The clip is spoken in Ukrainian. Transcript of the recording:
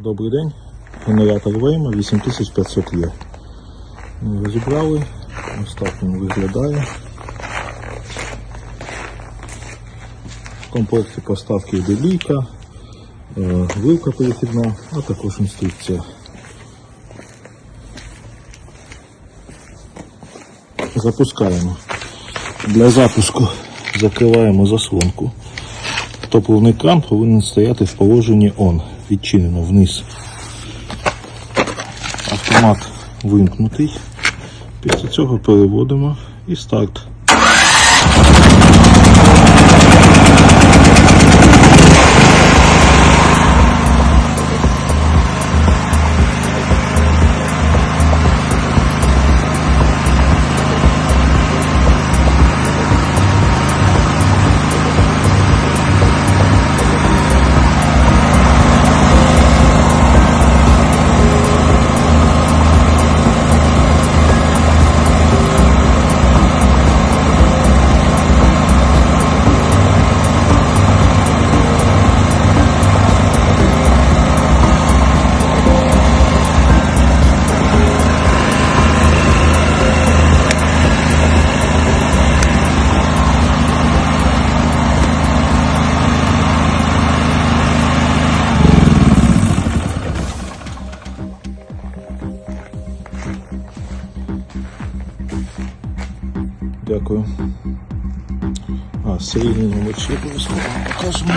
Добрий день. Генератор Вейма 8500 є. Розібрали. Ось так він виглядає. В комплекті поставки йде лійка, е, вилка перехідна, а також інструкція. Запускаємо. Для запуску закриваємо заслонку. Топливний кран повинен стояти в положенні ON, відчинено вниз. Автомат вимкнутий. Після цього переводимо і старт. Дякую. А, серійний номер ще обов'язково покажемо.